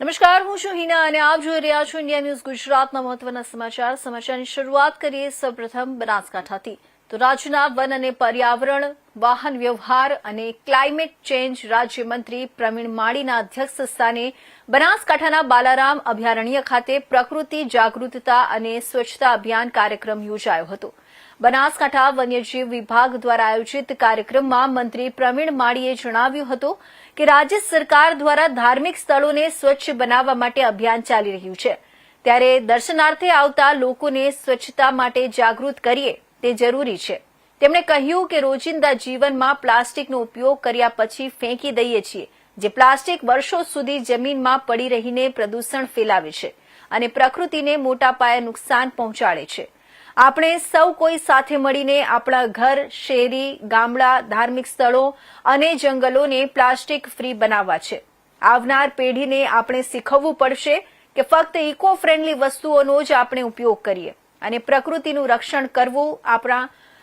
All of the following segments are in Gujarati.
નમસ્કાર, હું છું હિના અને આપ જોઈ રહ્યા છો ઇન્ડિયા ન્યૂઝ ગુજરાતના મહત્વના સમાચાર. સમાચારની શરૂઆત કરીએ સૌપ્રથમ બનાસકાંઠાથી. તો રાજ્યના વન અને પર્યાવરણ, વાહન વ્યવહાર અને ક્લાઇમેટ ચેન્જ રાજ્યમંત્રી પ્રવીણ માળીના અધ્યક્ષ સ્થાને બનાસકાંઠાના બાલારામ અભયારણ્ય ખાતે પ્રકૃતિ જાગૃતતા અને સ્વચ્છતા અભિયાન કાર્યક્રમ યોજાયો હતો. બનાસકાંઠા વન્યજીવ વિભાગ દ્વારા આયોજિત કાર્યક્રમમાં મંત્રી પ્રવીણ માળીએ જણાવ્યું હતું કે રાજ્ય સરકાર દ્વારા ધાર્મિક સ્થળોને સ્વચ્છ બનાવવા માટે અભિયાન ચાલી રહ્યું છે. ત્યારે દર્શનાર્થે આવતા લોકોને સ્વચ્છતા માટે જાગૃત કરીએ તે જરૂરી છે. તેમણે કહ્યું કે રોજિંદા જીવનમાં પ્લાસ્ટિકનો ઉપયોગ કર્યા પછી ફેંકી દઈએ છીએ, જે પ્લાસ્ટિક વર્ષો સુધી જમીનમાં પડી રહીને પ્રદૂષણ ફેલાવે છે અને પ્રકૃતિને મોટા પાયે નુકસાન પહોંચાડે છે. આપણે સૌ કોઈ સાથે મળીને આપણા ઘર, શેરી, ગામડા, ધાર્મિક સ્થળો અને જંગલોને પ્લાસ્ટિક ફ્રી બનાવવા છે. આવનાર પેઢીને આપણે શીખવવું પડશે કે ફક્ત ઇકો ફ્રેન્ડલી વસ્તુઓનો જ આપણે ઉપયોગ કરીએ અને પ્રકૃતિનું રક્ષણ કરવું આપણા,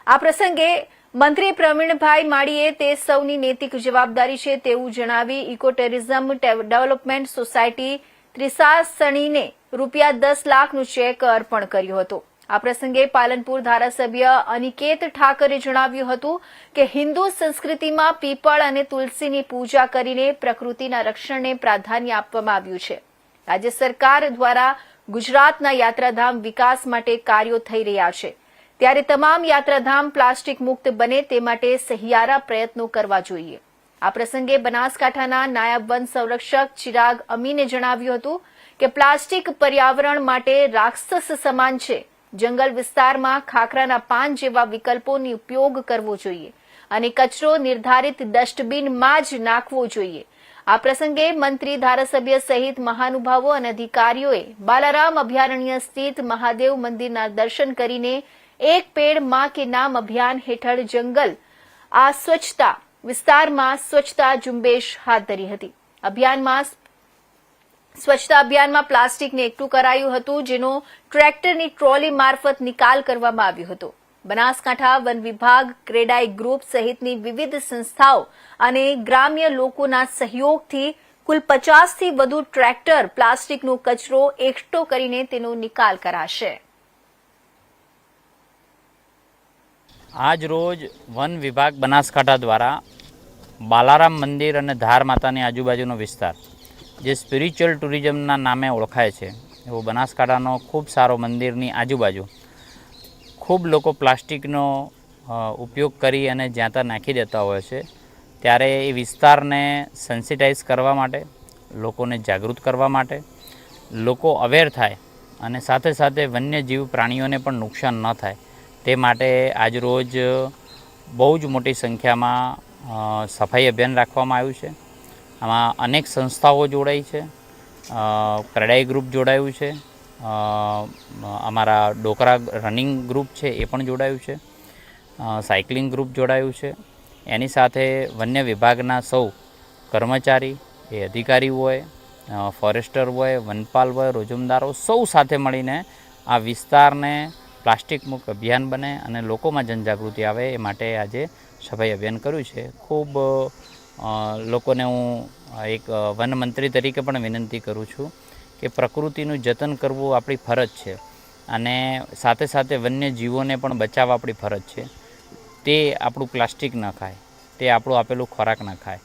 આ પ્રસંગે મંત્રી પ્રવીણભાઈ માળીએ તે સૌની નૈતિક જવાબદારી છે તેવું જણાવી ઇકો ટુરિઝમ ડેવલપમેન્ટ સોસાયટી ત્રિસાસણીને રૂપિયા દસ લાખનું ચેક અર્પણ કર્યું હતો. આ પ્રસંગે પાલનપુર ધારાસભ્ય અનિકેત ઠાકરે જણાવ્યું હતું કે હિન્દુ સંસ્કૃતિમાં પીપળ અને તુલસીની પૂજા કરીને પ્રકૃતિના રક્ષણને પ્રાધાન્ય આપવામાં આવ્યું છે. રાજ્ય સરકાર દ્વારા ગુજરાતના યાત્રાધામ વિકાસ માટે કાર્યો થઈ રહ્યા છે. ત્યારે તમામ યાત્રાધામ પ્લાસ્ટિક મુક્ત બને તે માટે સહિયારા પ્રયત્નો કરવા જોઈએ. આ પ્રસંગે બનાસકાંઠાના નાયબ વન સંરક્ષક ચિરાગ અમીને જણાવ્યું હતું કે પ્લાસ્ટિક પર્યાવરણ માટે રાક્ષસ સમાન છે. જંગલ વિસ્તારમાં ખાખરાના પાન જેવા વિકલ્પોની ઉપયોગ કરવો જોઈએ અને કચરો નિર્ધારિત ડસ્ટબિનમાં જ નાખવો જોઈએ. આ પ્રસંગે મંત્રી ધારાસભ્ય સહિત મહાનુભાવો અને અધિકારીઓએ બાલારામ અભયારણ્ય સ્થિત મહાદેવ મંદિરના દર્શન કરીને એક પેડમાં કે નામ અભિયાન હેઠળ જંગલ આ સ્વચ્છતા વિસ્તારમાં સ્વચ્છતા ઝુંબેશ હાથ ધરી હતી. અભિયાનમાં સ્વચ્છતા અભિયાનમાં પ્લાસ્ટિકને એકઠું કરાયું હતું, જેનો ટ્રેક્ટરની ટ્રોલી મારફત નિકાલ કરવામાં આવ્યો હતો. બનાસકાંઠા વન વિભાગ, ક્રેડાઈ ગ્રુપ સહિતની વિવિધ સંસ્થાઓ અને ગ્રામ્ય લોકોના સહયોગથી કુલ પચાસથી વધુ ટ્રેક્ટર પ્લાસ્ટિકનો કચરો એકઠો કરીને તેનો નિકાલ કરાશે. આજ રોજ વન વિભાગ બનાસકાંઠા દ્વારા બાલારામ મંદિર અને ધાર માતાની આજુબાજુનો વિસ્તાર જે સ્પિરિચ્યુઅલ ટુરિઝમના નામે ઓળખાય છે, એવો બનાસકાંઠાનો ખૂબ સારો મંદિરની આજુબાજુ. ખૂબ લોકો પ્લાસ્ટિકનો ઉપયોગ કરી અને જ્યાં ત્યાં નાખી દેતા હોય છે. ત્યારે એ વિસ્તારને સેન્સિટાઈઝ કરવા માટે, લોકોને જાગૃત કરવા માટે, લોકો અવેર થાય અને સાથે સાથે વન્યજીવ પ્રાણીઓને પણ નુકસાન ન થાય. તે માટે આજરોજ બહુ જ મોટી સંખ્યામાં સફાઈ અભિયાન રાખવામાં આવ્યું છે. આમાં અનેક સંસ્થાઓ જોડાઈ છે. ક્રડાઈ ગ્રુપ જોડાયું છે. અમારા ડોકરા રનિંગ ગ્રુપ છે એ પણ જોડાયું છે. સાયકલિંગ ગ્રુપ જોડાયું છે. એની સાથે વન્ય વિભાગના સૌ કર્મચારી એ અધિકારી હોય ફોરેસ્ટર હોય, વનપાલ હોય, રોજમદારો સૌ સાથે મળીને આ વિસ્તારને પ્લાસ્ટિક મુક્ત અભિયાન બને અને લોકોમાં જનજાગૃતિ આવે એ માટે આજે સફાઈ અભિયાન કર્યું છે. ખૂબ લોકોને હું એક વન મંત્રી તરીકે પણ વિનંતી કરું છું કે પ્રકૃતિનું જતન કરવું આપણી ફરજ છે અને સાથે સાથે વન્ય જીવોને પણ બચાવવા આપણી ફરજ છે. તે આપણું પ્લાસ્ટિક ન ખાય, તે આપણું આપેલું ખોરાક ન ખાય.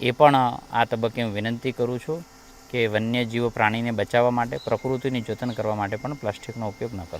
એ પણ આ તબક્કે હું વિનંતી કરું છું કે વન્યજીવો પ્રાણીને બચાવવા માટે, પ્રકૃતિની જતન કરવા માટે પણ પ્લાસ્ટિકનો ઉપયોગ ન કરવો.